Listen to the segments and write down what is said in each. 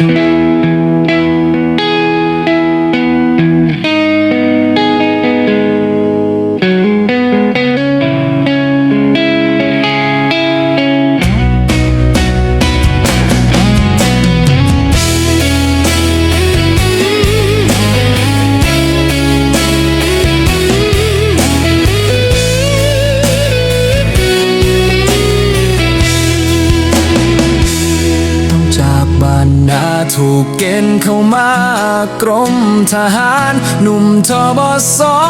จา ถูกเกณฑ์เข้ามากรมทหาร หนุ่มทบสอ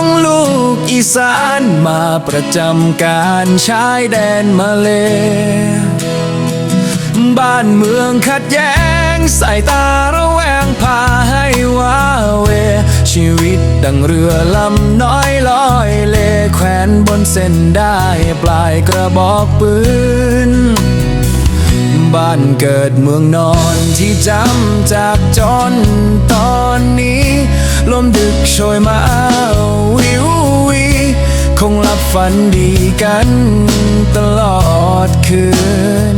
งลูกอีสานมาประจำการชายแดนมาเล บ้านเมืองขัดแย้งสายตาระแวงพาให้ว้าเว ชีวิตดังเรือลำน้อยลอยเลแขวนบนเส้นได้ปลายกระบอกปืนานเกิดเมืองนอนที่จำจากจนตอนนี้ ลมดึกโชยมาวิววี คงหลับฝันดีกันตลอดคืน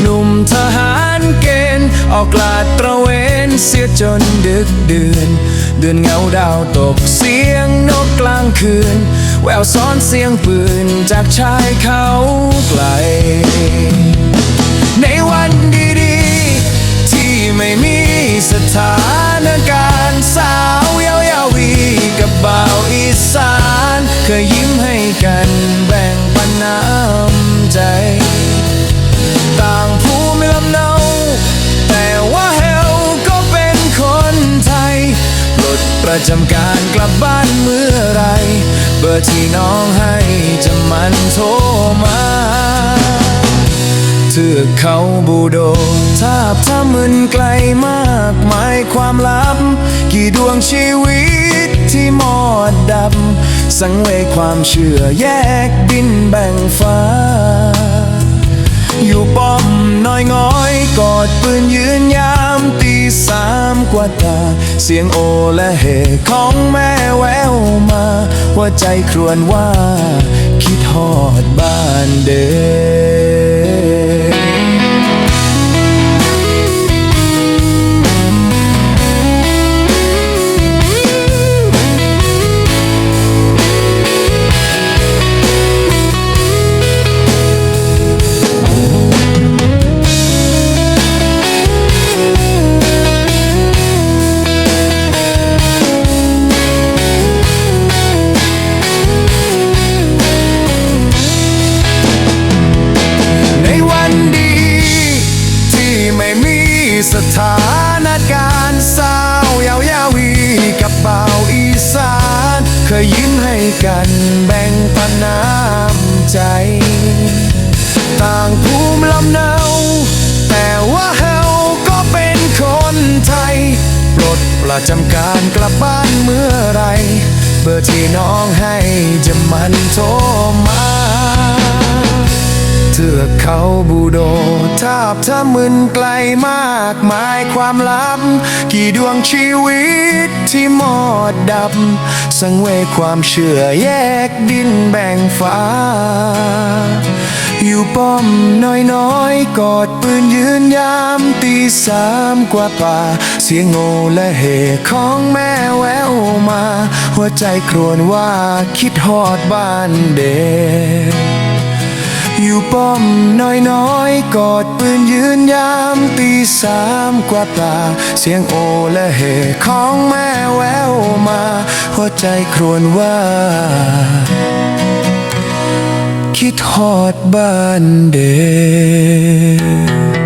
หนุ่มทหารเกณฑ์ออกลาดตระเวนเสียจนดึกดื่นเดือนเงาดาวตกเสียงนกกลางคืน แววซ้อนเสียงปืนจากชายเขาไกล ในวันดีๆ ที่ไม่มีสถานการณ์สาวยาวยาวีกับบ่าวอีสาน เคยยิ้มให้กันแบ่งปันน้ำใจ ต่างภูมิลำเนา แต่ว่าเฮลก็เป็นคนไทยปลดประจำการกลับบ้านเมื่อไร เบอร์ที่น้องให้จะมันโทรมา กเขาบูโดทาบถ้ามึนไกลมากมายความลับ กี่ดวงชีวิตที่หมอดดับ สังเวยความเชื่อแยกดินแบ่งฟ้า อยู่ป้อมน้อยง้อย กอดปืนยืนยามตีสามกว่าตา เสียงโอและเฮของแม่แววมา หัวใจครวญว่า คิดฮอดบ้านเด้อ ยยิ้มให้กันแบ่งปันน้ำใจ ต่างภูมิลำเนา แต่ว่าเฮาก็เป็นคนไทยปลดประจำการกลับบ้านเมื่อไร เบอร์ที่น้องให้จะมันโทรมา เทือกเขาบูโด ทาบถ้ามึนไกลมากมายความลับ กี่ดวงชีวิตที่หมดดับ สังเวยความเชื่อแยกดินแบ่งฟ้า อยู่ป้อมน้อยน้อยๆ กอดปืนยืนยามตีสามกว่าป่า เสียงโอและเฮของแม่แววมา หัวใจครวญว่าคิดฮอดบ้านเด็กอยู่ป้อมน้อยน้อยๆ กอดปืนยืนยามตีสามกว่าปลา เสียงโอและเฮของแม่แววมา หัวใจครวญว่า คิดหอดบ้านเด็ก